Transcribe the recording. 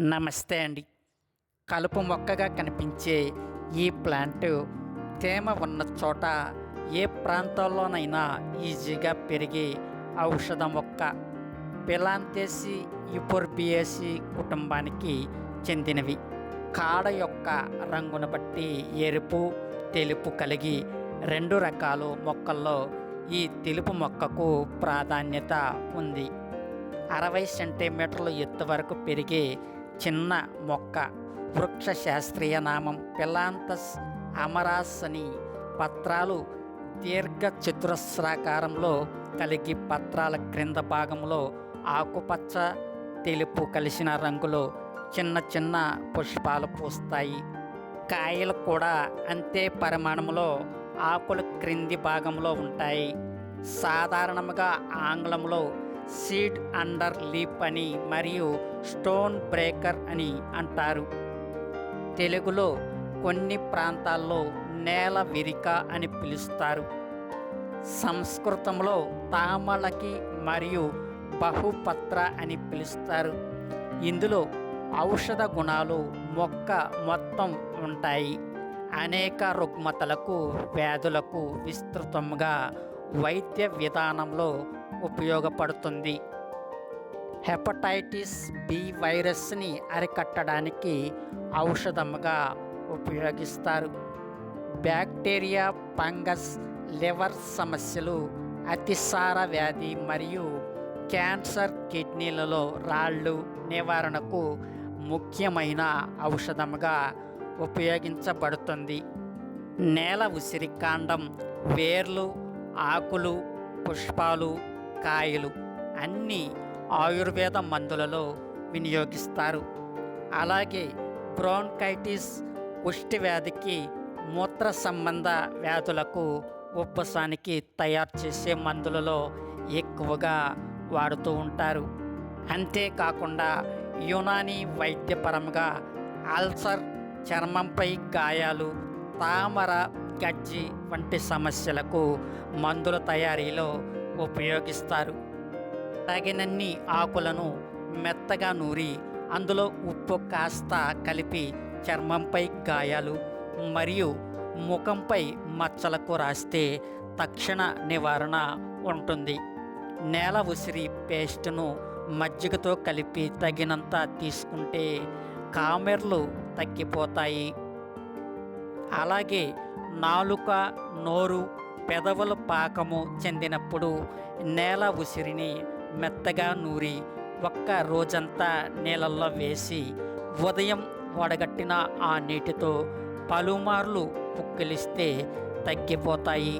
నమస్తే అండి. కలుపు మొక్కగా కనిపించే ఈ ప్లాంట్ తేమ ఉన్న చోట ఏ ప్రాంతాల్లోనైనా ఈజీగా పెరిగే ఔషధ మొక్క. పిలాంతేసి యుపోర్బియేసి కుటుంబానికి చెందినవి. కాడ యొక్క రంగును బట్టి ఎరుపు తెలుపు కలిగి రెండు రకాలు మొక్కల్లో ఈ తెలుపు మొక్కకు ప్రాధాన్యత ఉంది. అరవై సెంటీమీటర్ల ఎత్తు వరకు పెరిగే చిన్న మొక్క వృక్ష శాస్త్రీయ నామం పిలాంతస్ అమరాస్ అని పత్రాలు దీర్ఘ చతురస్రాకారంలో కలిగి పత్రాల క్రింద భాగంలో ఆకుపచ్చ తెలుపు కలిసిన రంగులో చిన్న చిన్న పుష్పాలు పూస్తాయి. కాయలు కూడా అంతే పరిమాణంలో ఆకుల క్రింది భాగంలో ఉంటాయి. సాధారణంగా ఆంగ్లంలో సీడ్ అండర్ లీప్ అని మరియు స్టోన్ బ్రేకర్ అని అంటారు. తెలుగులో కొన్ని ప్రాంతాల్లో నేల విరిక అని పిలుస్తారు. సంస్కృతంలో తామలకి మరియు బహుపత్ర అని పిలుస్తారు. ఇందులో ఔషధ గుణాలు మొక్క మొత్తం ఉంటాయి. అనేక రుగ్మతలకు వ్యాధులకు విస్తృతంగా వైద్య విధానంలో ఉపయోగపడుతుంది. హెపటైటిస్ బి వైరస్ని అరికట్టడానికి ఔషధముగా ఉపయోగిస్తారు. బ్యాక్టీరియా ఫంగస్ లివర్ సమస్యలు అతిసార వ్యాధి మరియు క్యాన్సర్ కిడ్నీలలో రాళ్ళు నివారణకు ముఖ్యమైన ఔషధముగా ఉపయోగించబడుతుంది. నేల ఉసిరికాండం వేర్లు ఆకులు పుష్పాలు కాయలు అన్నీ ఆయుర్వేద మందులలో వినియోగిస్తారు. అలాగే బ్రోన్కైటిస్ కుష్టి వ్యాధికి మూత్ర సంబంధ వ్యాధులకు ఉబ్బసానికి తయారు చేసే మందులలో ఎక్కువగా వాడుతూ ఉంటారు. అంతేకాకుండా యునాని వైద్యపరంగా అల్సర్ చర్మంపై గాయాలు తామర గజ్జి వంటి సమస్యలకు మందుల తయారీలో ఉపయోగిస్తారు. తగినన్ని ఆకులను మెత్తగా నూరి అందులో ఉప్పు కాస్త కలిపి చర్మంపై గాయాలు మరియు ముఖంపై మచ్చలకు రాస్తే తక్షణ నివారణ ఉంటుంది. నేల ఉసిరి పేస్టును మజ్జిగతో కలిపి తగినంత తీసుకుంటే కామెర్లు తగ్గిపోతాయి. అలాగే నాలుక నోరు పెదవుల పాకము చెందినప్పుడు నేల ఉసిరిని మెత్తగా నూరి ఒక్క రోజంతా నీళ్ళల్లో వేసి ఉదయం వడగట్టిన ఆ నీటితో పలుమార్లు పుక్కిలిస్తే తగ్గిపోతాయి.